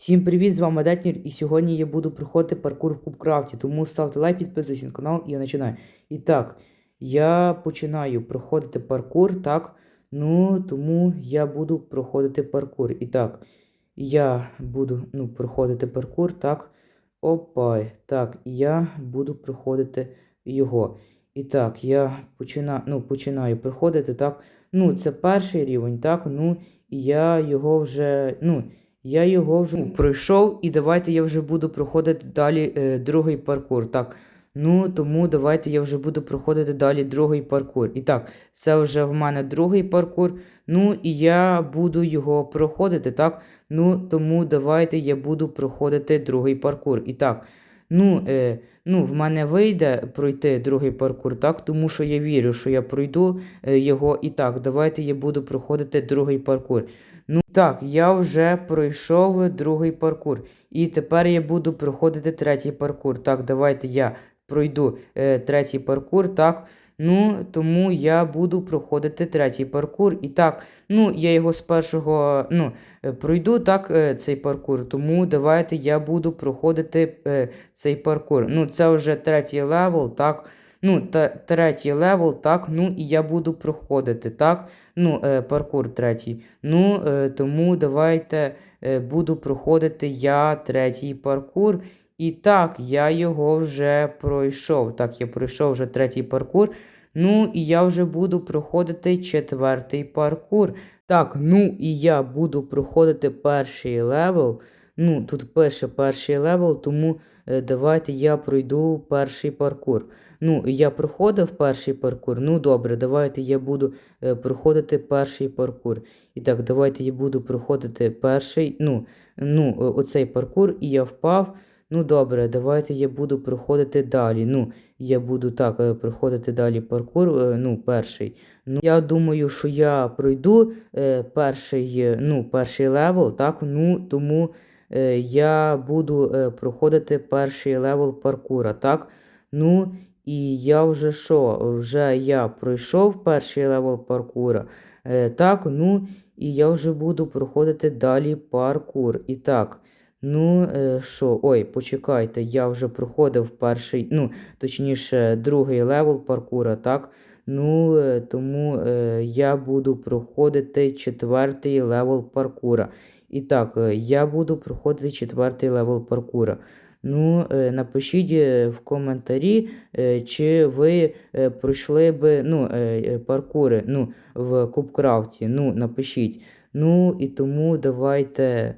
Всім привіт, з вами Детнір, і сьогодні я буду проходити паркур в Кубкрафті, тому ставте лайк, підписуйтесь на канал і я починаю. І так, я починаю проходити паркур, так, ну, тому я буду проходити паркур. І так, я буду, ну, проходити паркур, так, опа, так, я буду проходити його. І так, я починаю, ну, починаю проходити, так, ну, це перший рівень, так, ну, і я його вже, ну, я його вже пройшов, і давайте я вже буду проходити далі е, другий паркур. Так. Ну, тому давайте я вже буду проходити далі другий паркур. І так, це вже в мене другий паркур. Ну, і я буду його проходити, так? Ну, тому давайте я буду проходити другий паркур. І так, ну, е, ну, в мене вийде пройти другий паркур, так? Тому що я вірю, що я пройду е, його. І так, давайте я буду проходити другий паркур. Ну так, я вже пройшов другий паркур. І тепер я буду проходити третій паркур. Так, давайте я пройду е, третій паркур. Так. Ну, тому я буду проходити третій паркур. І так, ну, я його з першого ну, е, пройду так, е, цей паркур. Тому давайте я буду проходити е, цей паркур. Ну, це вже третій левел, так. Ну, та, третій левел, так, ну і я буду проходити, так. Ну, е, паркур третій. Ну, е, тому давайте е, буду проходити я третій паркур. І так, я його вже пройшов. Так, я пройшов вже третій паркур. Ну, і я вже буду проходити четвертий паркур. Так, ну і я буду проходити перший левел. Ну, тут пише перший левел, тому е, давайте я пройду перший паркур. Ну, я проходив перший паркур. Ну, добре, давайте я буду е, проходити перший паркур. І так, давайте я буду проходити перший, ну, ну, оцей паркур, і я впав. Ну, добре, давайте я буду проходити далі. Ну, я буду так е, проходити далі паркур, е, ну, перший. Ну, я думаю, що я пройду е, перший, е, ну, перший левел, так, ну, тому е, я буду е, проходити перший левел паркура, так. Ну, і я вже що? Вже я пройшов перший левел паркура. Е, так, ну, і я вже буду проходити далі паркур. І так, ну, е, що, ой, почекайте, я вже проходив перший, ну, точніше, другий левел паркура, так. Ну, е, тому е, я буду проходити четвертий левел паркура. І так, е, я буду проходити четвертий левел паркура. Ну, е, напишіть в коментарі, е, чи ви пройшли би ну, паркури ну, в Кубкрафті. Ну, напишіть. Ну, і тому давайте,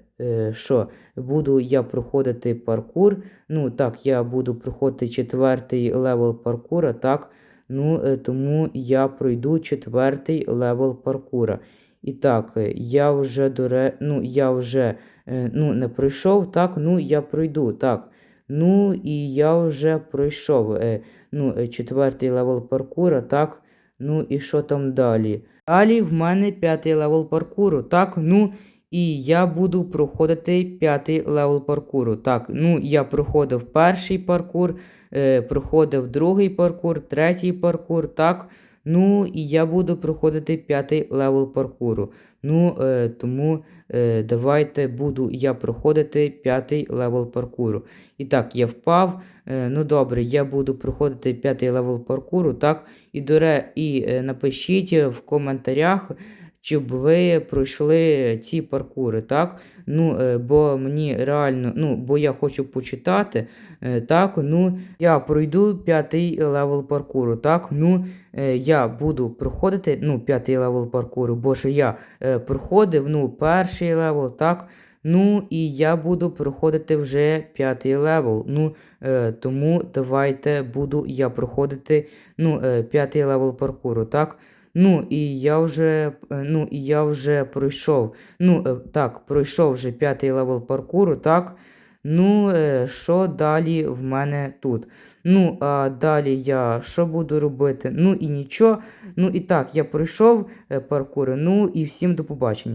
що, буду я проходити паркур. Ну, так, я буду проходити четвертий левел паркура, так. Ну, тому я пройду четвертий левел паркура. І так, е, я вже доре... ну, я вже е, ну, не пройшов, так, ну, я пройду, так. Ну, і я вже пройшов е, ну, четвертий левел паркура, так. Ну, і що там далі? Далі в мене п'ятий левел паркуру, так, ну, і я буду проходити п'ятий левел паркуру. Так, ну, я проходив перший паркур, е, проходив другий паркур, третій паркур, так. Ну, і я буду проходити п'ятий левел паркуру. Ну, е, тому е, давайте буду я проходити п'ятий левел паркуру. І так, я впав. Е, ну добре, я буду проходити п'ятий левел паркуру, так. І, до ре... і е, напишіть в коментарях, чи б ви пройшли ці паркури, так? Ну, е, бо мені реально, ну, бо я хочу почитати, е, так, ну, я пройду п'ятий левел паркуру, так, ну, е, я буду проходити, ну, п'ятий левел паркуру, бо ж я проходив, ну, перший левел, так, ну, і я буду проходити вже п'ятий левел, ну, тому давайте буду я проходити, ну, п'ятий левел паркуру, так, Ну, і я вже, е, ну, і я вже пройшов. Ну, е, так, пройшов вже п'ятий левел паркуру, так. Ну, е, що далі в мене тут? Ну, а далі я що буду робити? Ну і нічого. Ну і так, я пройшов паркур. Ну і всім до побачення.